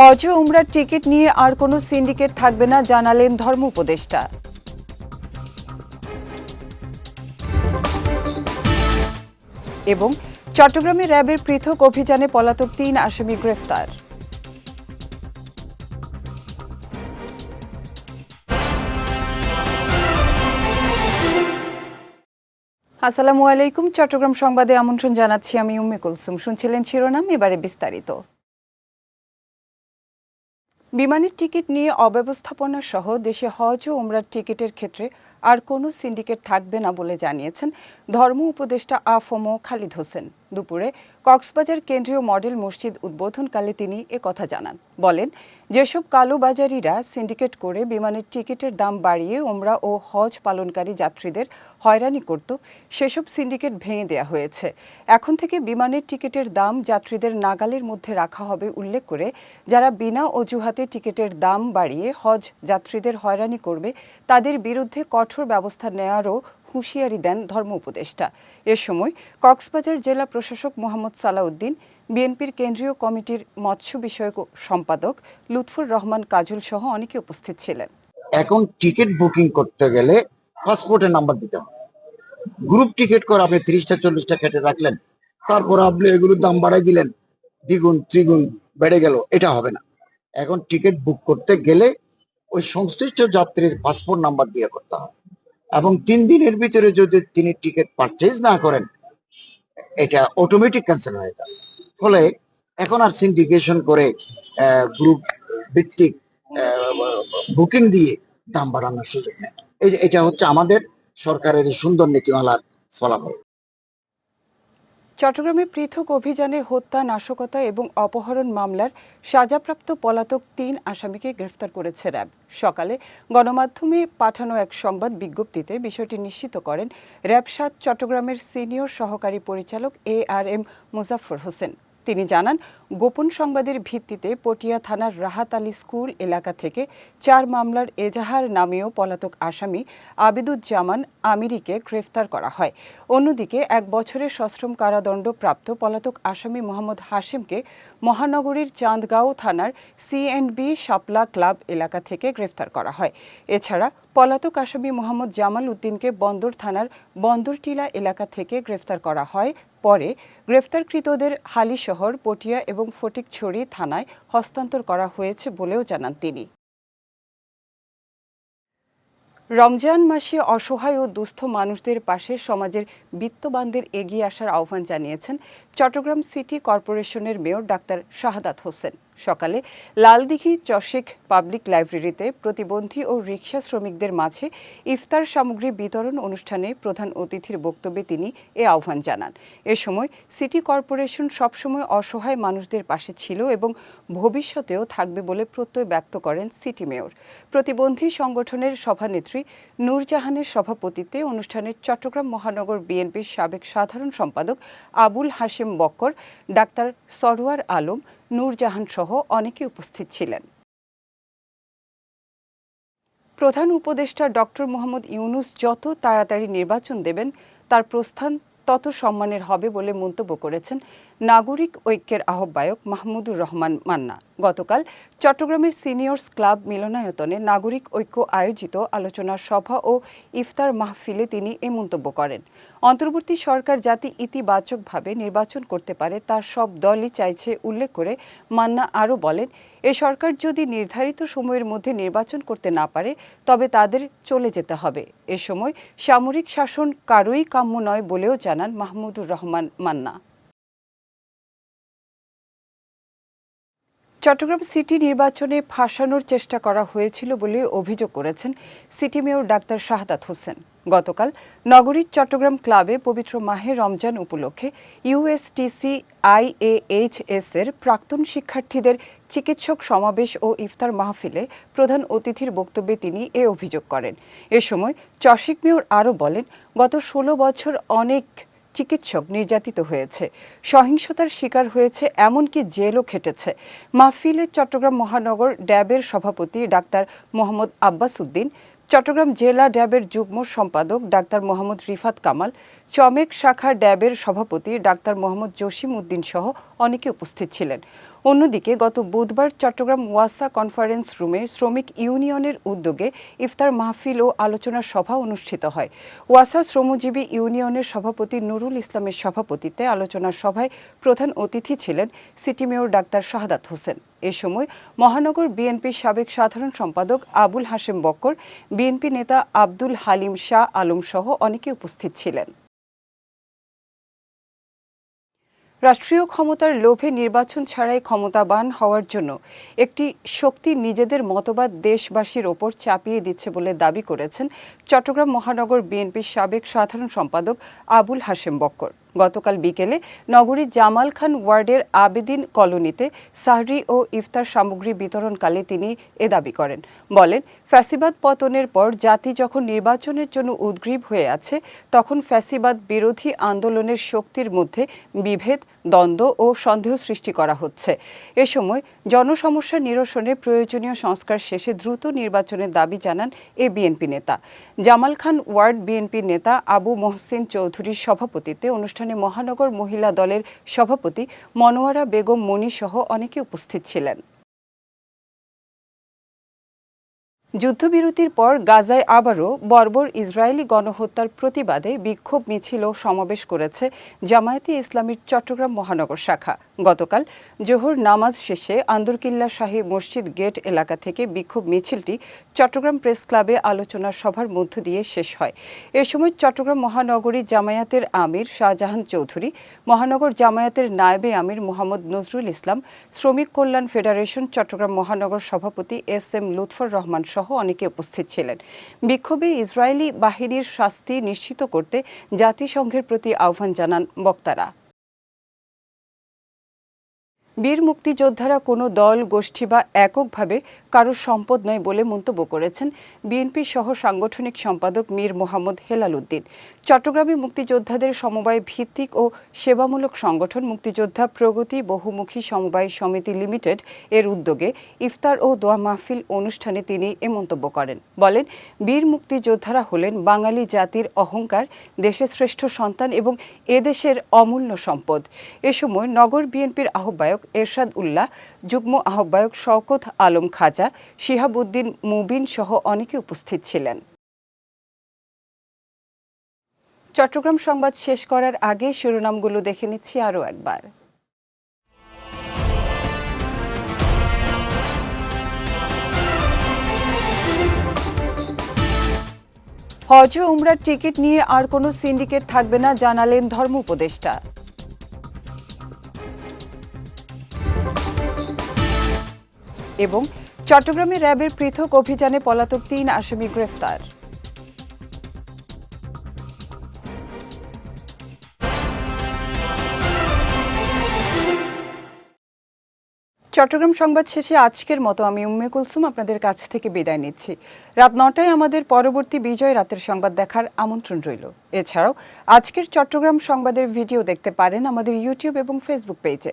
হজ উমরার ticket নিয়ে আর কোনো syndicate থাকবে না, জানালেন ধর্ম উপদেষ্টা। এবং চট্টগ্রামে র্যাবের পৃথক অভিযানে পলাতক তিন আসামি গ্রেফতার। আসসালামু আলাইকুম, চট্টগ্রাম সংবাদে আমন্ত্রণ জানাচ্ছি আমি উম্মে কুলসুম। শুনছিলেন শিরোনাম, এবারে বিস্তারিত। বিমানের টিকিট নিয়ে অব্যবস্থাপনা সহ দেশে হজ ও উমরার টিকিটের ক্ষেত্রে আর কোনো সিন্ডিকেট থাকবে না বলে জানিয়েছেন ধর্ম উপদেষ্টা আফমো খালিদ হোসেন। দুপুরে কক্সবাজার কেন্দ্রীয় মডেল মসজিদ উদ্বোধনকালে তিনি কথা জানান। বলেন, যেসব কালোবাজারিরা সিন্ডিকেট করে বিমানের টিকিটের দাম বাড়িয়ে ওমরা ও হজ পালনকারী যাত্রীদের হয়রানি করত, সেসব সিন্ডিকেট ভেঙে দেওয়া হয়েছে। এখন থেকে বিমানের টিকিটের দাম যাত্রীদের নাগালের মধ্যে রাখা হবে উল্লেখ করে, যারা বিনা অজুহাতে টিকিটের দাম বাড়িয়ে হজ যাত্রীদের হয়রানি করবে, তাদের বিরুদ্ধে কঠোর ব্যবস্থা নেওয়ারও হুঁশিয়ারি দেন ধর্ম উপদেষ্টা। এ সময় কক্সবাজার জেলা প্রশাসক মোহাম্মদ সালাউদ্দিন, বিএনপির কেন্দ্রীয় কমিটির মৎস্য বিষয়ক সম্পাদক লুৎফুর রহমান কাজল সহ অনেকে উপস্থিত ছিলেন। এখন টিকিট বুকিং করতে গেলে পাসপোর্টের নাম্বার দিতে হবে। গ্রুপ টিকিট করে আপনি ত্রিশটা, চল্লিশটা কেটে রাখলেন। তারপর আপনি এগুলোর দাম বাড়াই দিলেন। দ্বিগুণ, ত্রিগুণ বেড়ে গেল, এটা হবে না। এখন টিকিট বুক করতে গেলে ওই সংশ্লিষ্ট যাত্রীর পাসপোর্ট নাম্বার দিয়ে করতে হবে। এবং তিন দিনের ভিতরে যদি তিনি টিকিট পারচেজ না করেন, এটা অটোমেটিক ক্যান্সেল হয়ে যায়। ফলে এখন আর সিন্ডিকেশন করে গ্রুপ ভিত্তিক বুকিং দিয়ে দাম বাড়ানোর সুযোগ নেই। এই এটা হচ্ছে আমাদের সরকারের সুন্দর নীতিমালার ফলাফল। চট্টগ্রামে পৃথক অভিযানে হত্যা, নাশকতা এবং অপহরণ মামলার সাজাপ্রাপ্ত পলাতক তিন আসামিকে গ্রেফতার করেছে র্যাব। সকালে গণমাধ্যমে পাঠানো এক সংবাদ বিজ্ঞপ্তিতে বিষয়টি নিশ্চিত করেন র্যাব সাত চট্টগ্রামের সিনিয়র সহকারী পরিচালক A R M Muzaffar Hossain. তিনি জানান, গোপন সংবাদের ভিত্তিতে পটিয়া থানার রাহাত আলী স্কুল এলাকা থেকে চার মামলার এজাহার নামেও পলাতক আসামি আবিদুজ্জামান আমিরিকে গ্রেফতার করা হয়। অন্যদিকে এক বছরের সশ্রম কারাদণ্ড প্রাপ্ত পলাতক আসামি মোহাম্মদ হাশিমকে মহানগরীর চাঁদগাঁও থানার সিএনবি শাপলা ক্লাব এলাকা থেকে গ্রেফতার করা হয়। এছাড়া পলাতক আসামি মোহাম্মদ জামাল উদ্দিনকে বন্দর থানার বন্দরটিলা এলাকা থেকে গ্রেফতার করা হয়। পরে গ্রেফতারকৃতদের হালিশহর পটিয়া এবং ফটিকছড়ি থানায় হস্তান্তর করা হয়েছে বলেও জানান তিনি। রমজান মাসে অসহায় ও দুস্থ মানুষদের পাশে সমাজের বিত্তবানদের এগিয়ে আসার আহ্বান জানিয়েছেন চট্টগ্রাম সিটি কর্পোরেশনের মেয়র ডাক্তার শাহাদাত হোসেন। সকালে লালদিঘি চশেক পাবলিক লাইব্রেরিতে প্রতিবন্ধী ও রিক্সা শ্রমিকদের মাঝে ইফতার সামগ্রী বিতরণ অনুষ্ঠানে প্রধান অতিথির বক্তব্যে তিনি এ আহ্বান জানান। এ সময় সিটি কর্পোরেশন সবসময় অসহায় মানুষদের পাশে ছিল এবং ভবিষ্যতেও থাকবে বলে প্রত্যয় ব্যক্ত করেন সিটি মেয়র। প্রতিবন্ধী সংগঠনের সভানেত্রী নূরজাহানের সভাপতিত্বে অনুষ্ঠানে চট্টগ্রাম মহানগর বিএনপির সাবেক সাধারণ সম্পাদক আবুল হাশেম বক্কর, ডাক্তার সরোয়ার আলম নূরজাহান সহ অনেকে উপস্থিত ছিলেন। প্রধান উপদেষ্টা ডক্টর মোহাম্মদ ইউনুস যত তাড়াতাড়ি নির্বাচন দেবেন, তার প্রস্থান তত সম্মানের হবে বলে মন্তব্য করেছেন নাগরিক ঐক্যের আহ্বায়ক মাহমুদুর রহমান মান্না। গতকাল চট্টগ্রামের সিনিয়র্স ক্লাব মিলনায়তনে নাগরিক ঐক্য আয়োজিত আলোচনা সভা ও ইফতার মাহফিলে তিনি এ মন্তব্য করেন। অন্তর্বর্তী সরকার যাতে ইতিবাচকভাবে নির্বাচন করতে পারে তার সব দলই চাইছে উল্লেখ করে মান্না আরও বলেন এ সরকার যদি নির্ধারিত সময়ের মধ্যে নির্বাচন করতে না পারে, তবে তাদের চলে যেতে হবে। এ সময় সামরিক শাসন কারোই কাম্য নয় বলেও জানান মাহমুদুর রহমান মান্না। চট্টগ্রাম সিটি নির্বাচনে ফাঁসানোর চেষ্টা করা হয়েছিল বলে অভিযোগ করেছেন city mayor doctor Shahadat Hossain. গতকাল নগরীর চট্টগ্রাম ক্লাবে পবিত্র মাহে রমজান উপলক্ষে ইউএসটিসি আইএএইচএস এর প্রাক্তন শিক্ষার্থীদের চিকিৎসক সমাবেশ ও ইফতার মাহফিলে প্রধান অতিথির বক্তব্যে তিনি এ অভিযোগ করেন। এ সময় চশিক মেয়র আরও বলেন, গত ষোলো বছর অনেক চিকিৎসক নির্যাতিত হয়েছে। সহিংসতার শিকার হয়েছে এমনকি জেলও খেটেছে। মাহফিলে চট্টগ্রাম মহানগর ড্যাবের সভাপতি ডাক্তার মোহাম্মদ আব্বাস উদ্দিন চট্টগ্রাম জেলা ড্যাবের যুগ্ম সম্পাদক ডাক্তার মোহাম্মদ রিফাত কামাল, চমেক শাখা ড্যাবের সভাপতি ডাক্তার মোহাম্মদ জসিম উদ্দিন সহ অনেকে উপস্থিত ছিলেন। অন্যদিকে গত বুধবার চট্টগ্রাম ওয়াসা কনফারেন্স রুমে শ্রমিক ইউনিয়নের উদ্যোগে ইফতার মাহফিল ও আলোচনা সভা অনুষ্ঠিত হয়। ওয়াসা শ্রমজীবী ইউনিয়নের সভাপতি নুরুল ইসলামের সভাপতিত্বে আলোচনা সভায় প্রধান অতিথি ছিলেন city mayor doctor Shahadat Hossain. এ সময় মহানগর বিএনপির সাবেক সাধারণ সম্পাদক আবুল হাশেম বক্কর, বিএনপি নেতা আব্দুল হালিম শাহ আলম সহ অনেকে উপস্থিত ছিলেন। রাষ্ট্রীয় ক্ষমতার লোভে নির্বাচন ছাড়াই ক্ষমতাবান হওয়ার জন্য একটি শক্তি নিজেদের মতবাদ দেশবাসীর ওপর চাপিয়ে দিচ্ছে বলে দাবি করেছেন চট্টগ্রাম মহানগর বিএনপির সাবেক সাধারণ সম্পাদক আবুল হাশেম বক্কর। গতকাল বিকেলে নগরীর জামাল খান ওয়ার্ডের আবেদিন কলোনিতে সাহরি ও ইফতার সামগ্রী বিতরণকালে তিনি এ দাবি করেন। বলেন, ফ্যাসিবাদ পতনের পর জাতি যখন নির্বাচনের জন্য উদ্গ্রীব হয়ে আছে, তখন ফ্যাসিবাদ বিরোধী আন্দোলনের শক্তির মধ্যে বিভেদ, দ্বন্দ্ব ও সন্দেহ সৃষ্টি করা হচ্ছে। এ সময় জনসমস্যা নিরসনে প্রয়োজনীয় সংস্কার শেষে দ্রুত নির্বাচনের দাবি জানান এ বিএনপি নেতা। জামাল খান ওয়ার্ড বিএনপি নেতা আবু মহসিন চৌধুরীর সভাপতিত্বে অনুষ্ঠানে মহানগর মহিলা দলের সভাপতি মনোয়ারা বেগম মনি সহ অনেকে উপস্থিত ছিলেন। যুদ্ধবিরতির পর গাজায় আবারও বর্বর ইসরায়েলি গণহত্যার প্রতিবাদে বিক্ষোভ মিছিল ও সমাবেশ করেছে জামায়াতে ইসলামীর চট্টগ্রাম মহানগর শাখা। গতকাল জোহর নামাজ শেষে আন্দরকিল্লা শাহী মসজিদ গেট এলাকা থেকে বিক্ষোভ মিছিলটি চট্টগ্রাম প্রেস ক্লাবে আলোচনা সভার মধ্য দিয়ে শেষ হয়। এ সময় চট্টগ্রাম মহানগরী জামায়াতের আমির শাহজাহান চৌধুরী, মহানগর জামায়াতের নায়েবে আমির মোহাম্মদ নজরুল ইসলাম, শ্রমিক কল্যাণ ফেডারেশন চট্টগ্রাম মহানগর সভাপতি এস এম লুৎফর রহমান সহ অনেকে উপস্থিত ছিলেন। বিক্ষোভে ইসরায়েলি বাহিনীর শাস্তি নিশ্চিত করতে জাতিসংঘের প্রতি আহ্বান জানান বক্তারা। বীর মুক্তিযোদ্ধারা কোনো দল, গোষ্ঠী বা এককভাবে কারোর সম্পদ নয় বলে মন্তব্য করেছেন বিএনপি সহ সাংগঠনিক সম্পাদক মীর মোহাম্মদ হেলাল উদ্দিন। চট্টগ্রামে মুক্তিযোদ্ধাদের সমবায় ভিত্তিক ও সেবামূলক সংগঠন মুক্তিযোদ্ধা প্রগতি বহুমুখী সমবায় সমিতি লিমিটেড এর উদ্যোগে ইফতার ও দোয়া মাহফিল অনুষ্ঠানে তিনি এ মন্তব্য করেন। বলেন, বীর মুক্তিযোদ্ধারা হলেন বাঙালি জাতির অহংকার, দেশের শ্রেষ্ঠ সন্তান এবং এদেশের অমূল্য সম্পদ। এ সময় নগর বিএনপির আহ্বায়ক এরশাদ উল্লাহ, যুগ্ম আহ্বায়ক শওকত আলম খাজা, শিহাবুদ্দিন মুবিন সহ অনেকে উপস্থিত ছিলেন। চট্টগ্রাম সংবাদ শেষ করার আগে শিরোনামগুলো দেখে নিচ্ছি আরও একবার। হজ উমরার টিকিট নিয়ে আর কোনো সিন্ডিকেট থাকবে না, জানালেন ধর্ম উপদেষ্টা। এবং চট্টগ্রামে র্যাবের পৃথক অভিযানে পলাতক তিন আসামি গ্রেফতার। চট্টগ্রাম সংবাদ শেষে আজকের মতো আমি উম্মে কুলসুম আপনাদের কাছ থেকে বিদায় নিচ্ছি। রাত নটায় আমাদের পরবর্তী বিজয় রাতের সংবাদ দেখার আমন্ত্রণ রইল। এছাড়াও আজকের চট্টগ্রাম সংবাদের ভিডিও দেখতে পারেন আমাদের ইউটিউব এবং ফেসবুক পেজে।